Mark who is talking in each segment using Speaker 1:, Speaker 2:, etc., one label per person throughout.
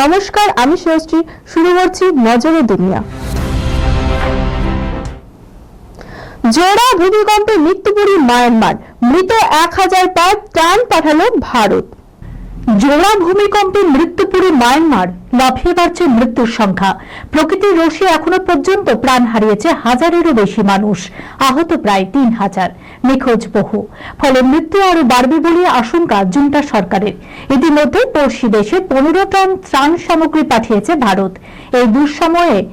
Speaker 1: নমস্কার, আমি শ্রেষ্ঠী শুরু করছি নজরে দুনিয়া। জোড়া ভূমিকম্পে মৃত্যুপুরী মায়ানমার। মৃত এক হাজার পাঁচ ত্রাণ পাঠালো ভারত। জোড়া ভূমিকম্পে মৃত্যুপুরী মায়ানমার। লাফিয়ে বাড়ছে মৃত্যুর সংখ্যা। প্রকৃতির রোষে এখনও পর্যন্ত প্রাণ হারিয়েছে হাজারেরও বেশি মানুষ। আহত প্রায় তিন হাজার। নিখোঁজ বহু। ফলে মৃত্যু আরও বাড়বে বলে আশঙ্কা জুন্টা সরকারের। ইতিমধ্যে পড়শি দেশে পনেরো টন ত্রাণ সামগ্রী পাঠিয়েছে ভারত। এই দুঃসময়ে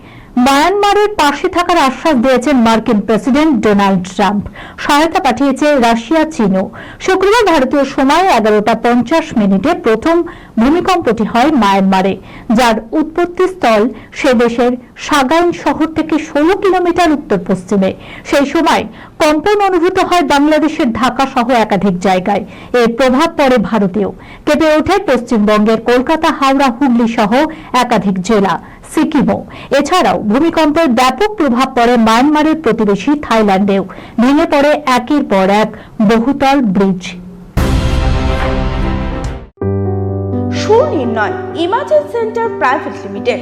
Speaker 1: মায়ানমারের পাশে থাকার আশ্বাস দিয়েছেন মার্কিন প্রেসিডেন্ট ডোনাল্ড ট্রাম্প। সহায়তা পাঠিয়েছে রাশিয়া, চীনও। শুক্রবার ভারতীয় সময় এগারোটা পঞ্চাশ মিনিটে প্রথম ভূমিকম্পটি হয় মায়ানমারে, যার উৎপত্তি স্থল সে দেশের সাগাইন শহর থেকে ষোলো কিলোমিটার উত্তর পশ্চিমে। সেই সময় কম্পন অনুভূত হয় বাংলাদেশের ঢাকা সহ একাধিক জায়গায়। এর প্রভাব পড়ে ভারতেও। কেঁপে ওঠে পশ্চিমবঙ্গের কলকাতা, হাওড়া, হুগলি সহ একাধিক জেলা, সিকিমও। এছাড়াও ভূমিকম্পের ব্যাপক প্রভাব পড়ে মায়ানমারের প্রতিবেশী থাইল্যান্ডেও। ভেঙে পড়ে একের পর এক বহুতল bridge.
Speaker 2: Sunirnoy imaging centre private limited.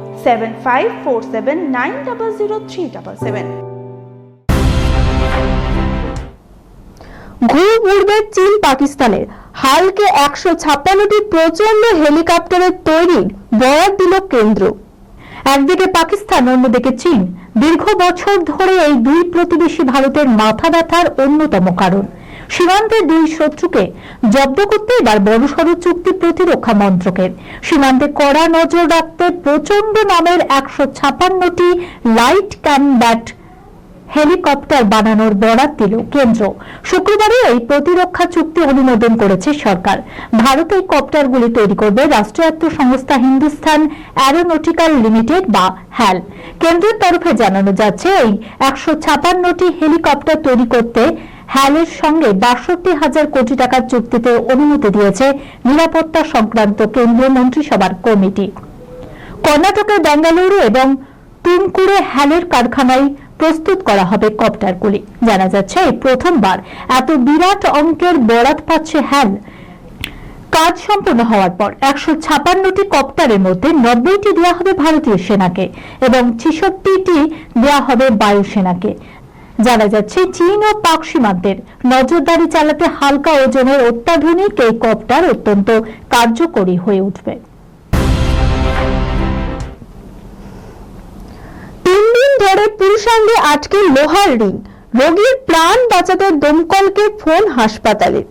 Speaker 2: seven five
Speaker 1: চীন পাকিস্তানের হালকে একশো ছাপ্পান্নটি প্রচণ্ড হেলিকপ্টারের তৈরি বরাদ দিল কেন্দ্র। একদিকে পাকিস্তান, অন্যদিকে চীন। দীর্ঘ বছর ধরে এই দুই প্রতিবেশী ভারতের মাথা ব্যথার অন্যতম কারণ। সীমান্তে দুই শত্রুকে জব্দ করতে এবার বড়সড় চুক্তি প্রতিরক্ষা মন্ত্রকের। সীমান্তে কড়া নজর রাখতে প্রচণ্ড নামের একশো ছাপান্নটি লাইট ক্যানব্যাট হেলিকপ্টার বানানোর বরাত দিল কেন্দ্র। শুক্রবারে এই প্রতিরক্ষা চুক্তি অনুমোদন করেছে সরকার। ভারত এই কপ্টারগুলি তৈরি করবে রাষ্ট্রায়ত্ত সংস্থা হিন্দুস্তান অ্যারোনটিক্যাল লিমিটেড বা হ্যাল। কেন্দ্রের তরফে জানানো যাচ্ছে, এই একশো ছাপান্নটি হেলিকপ্টার তৈরি করতে হ্যালের সঙ্গে বাষট্টি হাজার কোটি টাকার চুক্তিতে অনুমতি দিয়েছে নিরাপত্তা সংক্রান্ত কেন্দ্রীয় মন্ত্রিসভার কমিটি। কর্ণাটকের বেঙ্গালুরু এবং তুমকুরে হ্যালের কারখানায় প্রস্তুত করা হবে কপ্টারগুলি। জানা যাচ্ছে, এই প্রথমবার এত বিরাট অঙ্কের বরাত পাচ্ছে হ্যাল। কাজ সম্পন্ন হওয়ার পর একশো ছাপান্নটি কপ্টারের মধ্যে নব্বইটি দেওয়া হবে ভারতীয় সেনাকে এবং ছেষট্টিটি দেওয়া হবে বায়ুসেনাকে জানা যাচ্ছে, চীন ও পাক সীমান্তের নজরদারি চালাতে হালকা ওজনের অত্যাধুনিক এই কপ্টার অত্যন্ত কার্যকরী হয়ে উঠবে। তিন দিন ধরে পুরুষাঙ্গে আটকে লোহার রিং, রোগীর প্রাণ বাঁচাতে দমকলকে ফোন হাসপাতালে।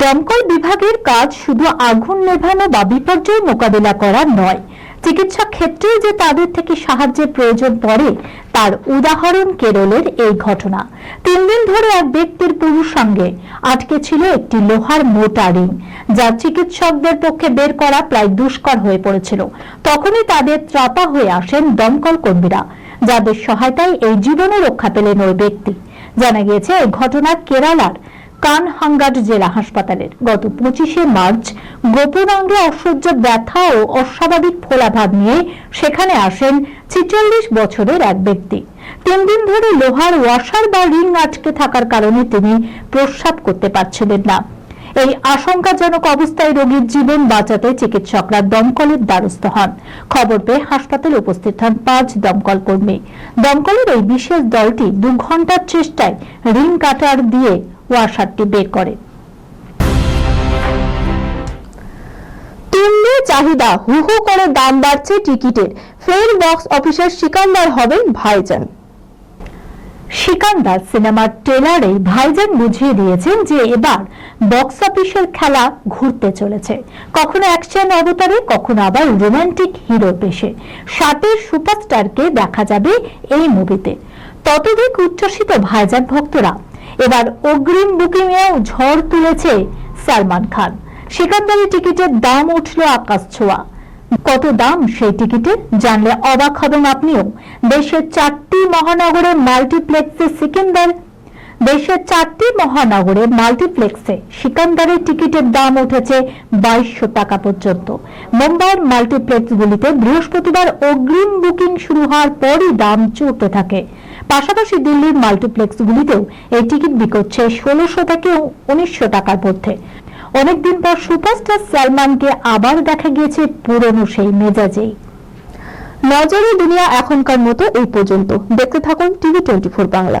Speaker 1: দমকল বিভাগের কাজ শুধু আগুন নেভানো বা বিপর্যয় মোকাবিলা করা নয় চিকিৎসা ক্ষেত্রে যে তাদের থেকে সাহায্যের প্রয়োজন পড়ে, তার উদাহরণ কেরলের এই ঘটনা। তিন দিন ধরে এক ব্যক্তির পুরুষাঙ্গে আটকে ছিল একটি লোহার মোটা রিং, যা চিকিৎসকদের পক্ষে বের করা প্রায় দুষ্কর হয়ে পড়েছিল। তখনই তাদের ত্রাতা হয়ে আসেন দমকল কর্মীরা, যাদের সহায়তায় এই জীবনে রক্ষা পেলেন ওই ব্যক্তি। জানা গিয়েছে, এই ঘটনা কেরালার কানহাঙ্গাট জেলা হাসপাতালের। গত পঁচিশে মার্চ গোপনাঙ্গে অসহ্য ব্যথা ও অস্বাভাবিক ফোলাভাব নিয়ে সেখানে আসেন ছিচল্লিশ বছরের এক ব্যক্তি। তিন দিন ধরে লোহার ওয়াশার বা রিং আটকে থাকার কারণে তিনি প্রস্রাব করতে পারছিলেন না। এই আশঙ্কাজনক অবস্থায় রোগীর জীবন বাঁচাতে চিকিৎসকরা দমকলের দ্বারস্থ হন। খবর পেয়ে হাসপাতালে উপস্থিত হন পাঁচ দমকল কর্মী। দমকলের এই বিশেষ দলটি দু ঘণ্টার চেষ্টায় রিং কাটার দিয়ে ওয়াশারটি বের করে। তুল্য চাহিদা হু হু করে দাম বাড়ছে টিকিটের। ফের বক্স অফিসের সিকান্দার হবেন ভাইজান। সিকান্দার সিনেমার ট্রেলারে ভাইজান বুঝিয়ে দিয়েছেন যে এবার বক্স অফিসের খেলা ঘুরতে চলেছে। কখনো অ্যাকশন অবতারে, কখনো আবার রোমান্টিক হিরো পেশে ষাটের সুপারস্টারকে দেখা যাবে এই মুভিতে। ততোধিক উচ্ছ্বসিত ভাইজান ভক্তরা এবার অগ্রিম বুকিংয়েও ঝড় তুলেছে সালমান খান। সিকান্দারের টিকিটের দাম উঠল আকাশ ছোঁয়া। কত দাম সেই টিকিটে? জানলে অবাক হবেন আপনিও। দেশের চারটি মহানগরে মাল্টিপ্লেক্সে সিকিন্দার দেশের চারটি মহানগরে মাল্টিপ্লেক্সে সিকান্দারের টিকিটের দাম উঠেছে বাইশশো টাকা পর্যন্ত। মুম্বাইয়ের মাল্টিপ্লেক্সগুলিতে বৃহস্পতিবার অগ্রিম বুকিং শুরু হওয়ার পরই দাম চড়তে থাকে। পাশাপাশি দিল্লির মাল্টিপ্লেক্সগুলিতেও এই টিকিট বিকোচ্ছে ষোলোশো থেকে উনিশশো টাকার মধ্যে। অনেকদিন পর সুপারস্টার সালমানকে আবার দেখা গিয়েছে পুরনো সেই মেজাজেই। নজরে দুনিয়া এখনকার মতো এই পর্যন্ত। দেখতে থাকুন টিভি টোয়েন্টি বাংলা।